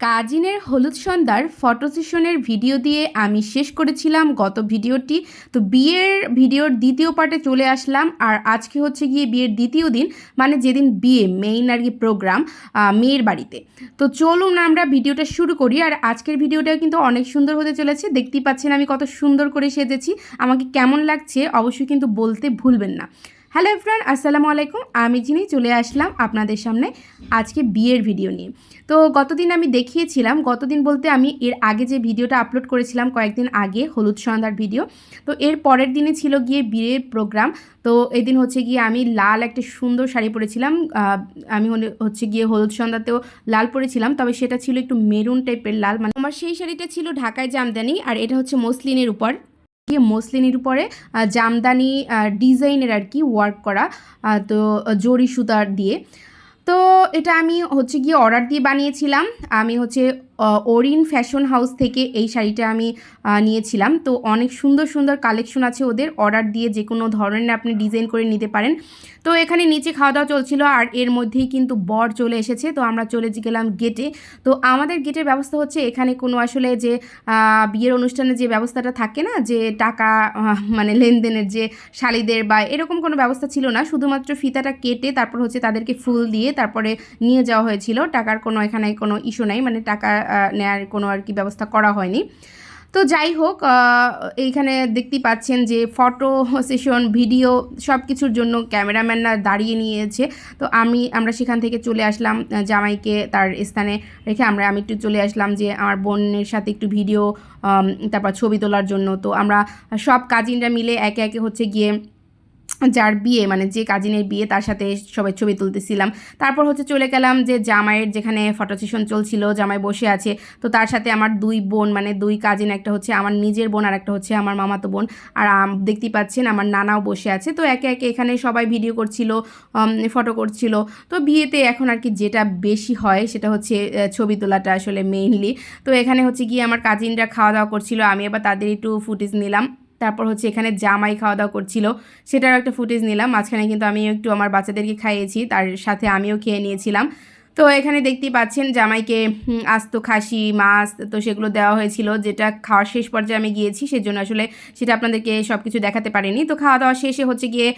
কাজিনের হলুদ সন্ধ্যার ফটো সেশনের ভিডিও দিয়ে আমি শেষ করেছিলাম গত ভিডিওটি তো বিয়ের ভিডিওর দ্বিতীয় পার্টে চলে আসলাম। আর আজকে হচ্ছে গিয়ে বিয়ের দ্বিতীয় দিন মানে যেদিন বিয়ে মেইন আর কি প্রোগ্রাম মেয়ের বাড়িতে। তো চলুন আমরা ভিডিওটা শুরু করি। আর আজকের ভিডিওটা কিন্তু অনেক সুন্দর হতে চলেছে। দেখতেই পাচ্ছেন আমি কত সুন্দর করে সেজেছি। আমাকে কেমন লাগছে অবশ্যই কিন্তু বলতে ভুলবেন না। হ্যালো ফ্রেন্ড আসসালামু আলাইকুম। আমি যিনি চলে আসলাম আপনাদের সামনে আজকে বিয়ের ভিডিও নিয়ে। তো গতদিন আমি দেখিয়েছিলাম, গতদিন বলতে আমি এর আগে যে ভিডিওটা আপলোড করেছিলাম কয়েকদিন আগে, হলুদ সন্ধ্যার ভিডিও, তো এর পরের দিনে ছিল গিয়ে বিয়ের প্রোগ্রাম তো এদিন হচ্ছে গিয়ে আমি লাল একটা সুন্দর শাড়ি পরেছিলাম আমি হচ্ছে গিয়ে হলুদ সন্ধ্যাতেও লাল পরেছিলাম, তবে সেটা ছিল একটু মেরুন টাইপের লাল মানে আমার সেই শাড়িটা ছিল ঢাকায় জামদানি, আর এটা হচ্ছে মসলিনের উপর। গিয়ে মসলিনের উপরে জামদানি ডিজাইনের আর কি ওয়ার্ক করা তো জরি সুতার দিয়ে। তো, এটা আমি হচ্ছে গিয়ে অর্ডার দিয়ে বানিয়েছিলাম। আমি হচ্ছে ওরিন ফ্যাশন হাউস থেকে এই শাড়িটা আমি নিয়েছিলাম। তো অনেক সুন্দর সুন্দর কালেকশন আছে ওদের। অর্ডার দিয়ে যে কোনো ধরনের আপনি ডিজাইন করে নিতে পারেন। তো এখানে নিচে খাওয়া দাওয়া চলছিল আর এর মধ্যেই কিন্তু বর চলে এসেছে। তো আমরা চলে গেলাম গেটে তো আমাদের গেটের ব্যবস্থা হচ্ছে এখানে কোনো আসলে যে বিয়ের অনুষ্ঠানে যে ব্যবস্থাটা থাকে না, যে টাকা মানে লেনদেনের যে শালিদের বা এরকম কোনো ব্যবস্থা ছিল না। শুধুমাত্র ফিতাটা কেটে তারপর হচ্ছে তাদেরকে ফুল দিয়ে তারপরে নিয়ে যাওয়া হয়েছিল। টাকার কোনো এখানে কোনো ইস্যু নাই। মানে টাকা নেয়ার কোনো আর কি ব্যবস্থা করা হয়নি। তো যাই হোক এইখানে দেখতেই পাচ্ছেন যে ফটো সেশন, ভিডিও সব কিছুর জন্য ক্যামেরাম্যানরা দাঁড়িয়ে নিয়েছে। তো আমি, আমরা সেখান থেকে চলে আসলাম জামাইকে তার স্থানে রেখে আমরা, আমি একটু চলে আসলাম যে আমার বোনের সাথে একটু ভিডিও তারপর ছবি তোলার জন্য। তো আমরা সব কাজিনরা মিলে একে একে হচ্ছে গিয়ে যার বিয়ে মানে যে কাজিনের বিয়ে, তার সাথে সবাই ছবি তুলতেছিলাম। তারপর হচ্ছে চলে গেলাম যে জামাইয়ের যেখানে ফটো সেশন চলছিল, জামাই বসে আছে। তো তার সাথে আমার দুই বোন মানে দুই কাজিন একটা হচ্ছে আমার নিজের বোন আর একটা হচ্ছে আমার মামাতো বোন। আর দেখতেই পাচ্ছেন আমার নানাও বসে আছে। তো একে একে এখানে সবাই ভিডিও করছিল ফটো করছিল। তো বিয়েতে এখন আর কি যেটা বেশি হয়, সেটা হচ্ছে ছবি তোলাটা আসলে মেইনলি তো এখানে হচ্ছে গিয়ে আমার কাজিনরা খাওয়া দাওয়া করছিল, আমি আবার তাদের একটু ফুটেজ নিলাম। তারপর হচ্ছে এখানে জামাই খাওয়া দাওয়া করছিল। সেটারও একটা ফুটেজ নিলাম। মাঝখানে কিন্তু আমি একটু আমার বাচ্চাদেরকে খাইয়েছি। তার সাথে আমিও খেয়ে নিয়েছিলাম। তো এখানে দেখতেই পাচ্ছেন জামাইকে আস্ত খাসি, মাছ, তো সেগুলো দেওয়া হয়েছিল, যেটা খাওয়ার শেষ পর্যায়ে আমি গিয়েছি, সেজন্য আসলে সেটা আপনাদেরকে সব কিছু দেখাতে পারিনি। তো খাওয়া দাওয়া শেষে হচ্ছে গিয়ে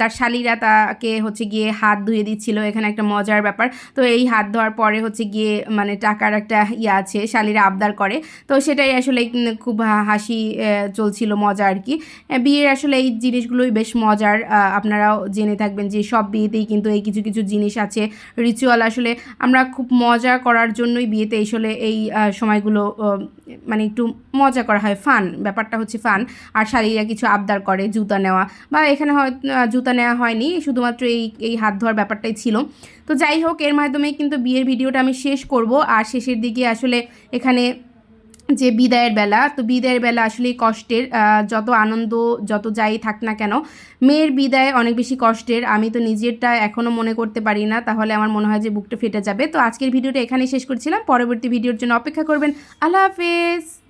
তার শালিরা তাকে হচ্ছে গিয়ে হাত ধুয়ে দিচ্ছিল, এখানে একটা মজার ব্যাপার। তো এই হাত ধোয়ার পরে হচ্ছে গিয়ে মানে টাকার একটা ইয়ে আছে, শালিরা আবদার করে। তো সেটাই আসলে খুব হাসি চলছিল, মজা আর কি। বিয়ের আসলে এই জিনিসগুলোই বেশ মজার। আপনারাও জেনে থাকবেন যে সব বিয়েতেই কিন্তু এই কিছু কিছু জিনিস আছে রিচুয়াল আসলে আমরা খুব মজা করার জন্যই বিয়েতে আসলে এই সময়গুলো মানে একটু মজা করা হয় ফান ব্যাপারটা হচ্ছে ফান আর শাড়িরা কিছু আবদার করে, জুতা নেওয়া। বা এখানে হয় জুতা নেওয়া হয়নি, শুধুমাত্র এই এই হাত ধোয়ার ব্যাপারটাই ছিল। তো যাই হোক, এর মাধ্যমে কিন্তু বিয়ের ভিডিওটা আমি শেষ করব। আর শেষের দিকে আসলে এখানে যে বিদায়ের বেলা, তো বিদায়ের বেলা আসলে কষ্টের যত আনন্দ যত যাই থাক না কেন, মেয়ের বিদায় অনেক বেশি কষ্টের। আমি তো নিজেরটা এখনও মনে করতে পারি না, তাহলে আমার মনে হয় যে বুকটা ফেটে যাবে। তো আজকের ভিডিওটা এখানেই শেষ করছিলাম। পরবর্তী ভিডিওর জন্য অপেক্ষা করবেন। আল্লাহ হাফেজ।